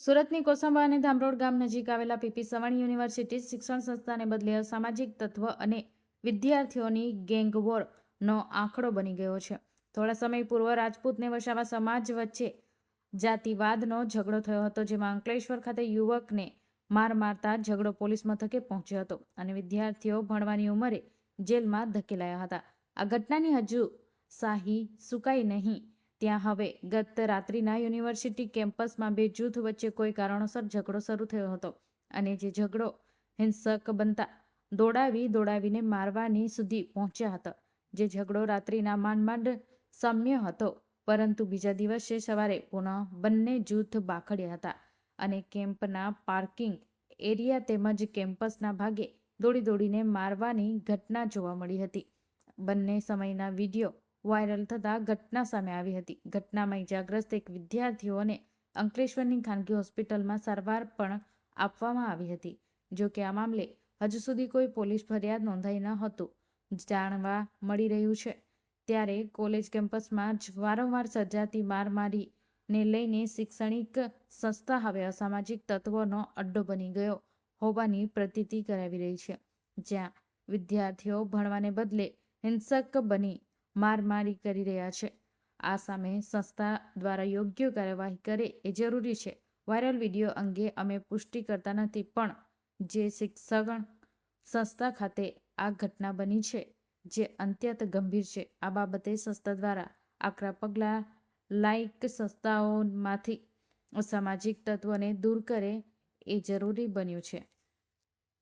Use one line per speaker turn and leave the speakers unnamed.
સુરતની કોસંબા અને ધામરોડ ગામ નજીક આવેલા પીપી સવાણી યુનિવર્સિટી શિક્ષણ સંસ્થાને બદલે અસામાજિક તત્વ અને વિદ્યાર્થીઓની ગેંગવોરનો આંકડો બની ગયો છે. થોડા સમય પૂર્વ રાજપૂતને વસાવા સમાજ વચ્ચે જાતિવાદનો ઝઘડો થયો હતો, જેમાં અંકલેશ્વર ખાતે યુવકને માર મારતા ઝઘડો પોલીસ મથકે પહોંચ્યો હતો અને વિદ્યાર્થીઓ ભણવાની ઉંમરે જેલમાં ધકેલાયા હતા. આ ઘટનાની હજુ શાહી સુકાઈ નહીં. ત્યાં હવે ગત રાત્રિના યુનિવર્સિટી કેમ્પસમાં બે જૂથ વચ્ચે કોઈ કારણોસર ઝઘડો શરૂ થયો હતો અને જે ઝઘડો હિંસક બનતા દોડાવી દોડાવીને મારવાની સુધી પહોંચ્યા હતા. જે ઝઘડો રાત્રિના માંડમાંડ સામ્ય હતો, પરંતુ બીજા દિવસે સવારે પુનઃ બંને જૂથ બાખડ્યા હતા અને કેમ્પના પાર્કિંગ એરિયા તેમજ કેમ્પસના ભાગે દોડી દોડીને મારવાની ઘટના જોવા મળી હતી. બંને સમયના વીડિયો વાયરલ થતાં ઘટના સામે આવી હતી. ઘટનામાં ઇજાગ્રસ્ત એક વિદ્યાર્થીઓને અંકલેશ્વરની ખાનગી હોસ્પિટલમાં સારવાર પણ આપવામાં આવી હતી. જો કે આ મામલે હજુ સુધી કોઈ પોલીસ ફરિયાદ નોંધાઈ ન હતું. જાણવા મળી રહ્યું છે, ત્યારે કોલેજ કેમ્પસમાં જ વારંવાર સર્જાતી મારમારીને લઈને શૈક્ષણિક સંસ્થા હવે અસામાજિક તત્વોનો અડ્ડો બની ગયો હોવાની પ્રતીતિ કરાવી રહી છે, જ્યાં વિદ્યાર્થીઓ ભણવાને બદલે હિંસક બની મારમારી કરી રહ્યા છે. આ સામે સંસ્થા દ્વારા યોગ્ય કાર્યવાહી કરે એ જરૂરી છે. વાયરલ વીડિયો અંગે અમે પુષ્ટિ કરતા નથી, પણ જે શિક્ષણ સંસ્થા ખાતે આ ઘટના બની છે, જે અત્યંત ગંભીર છે. આ બાબતે સંસ્થા દ્વારા આકરા પગલાં લાયક સંસ્થાઓમાંથી સામાજિક તત્વોને દૂર કરે એ જરૂરી બન્યું છે.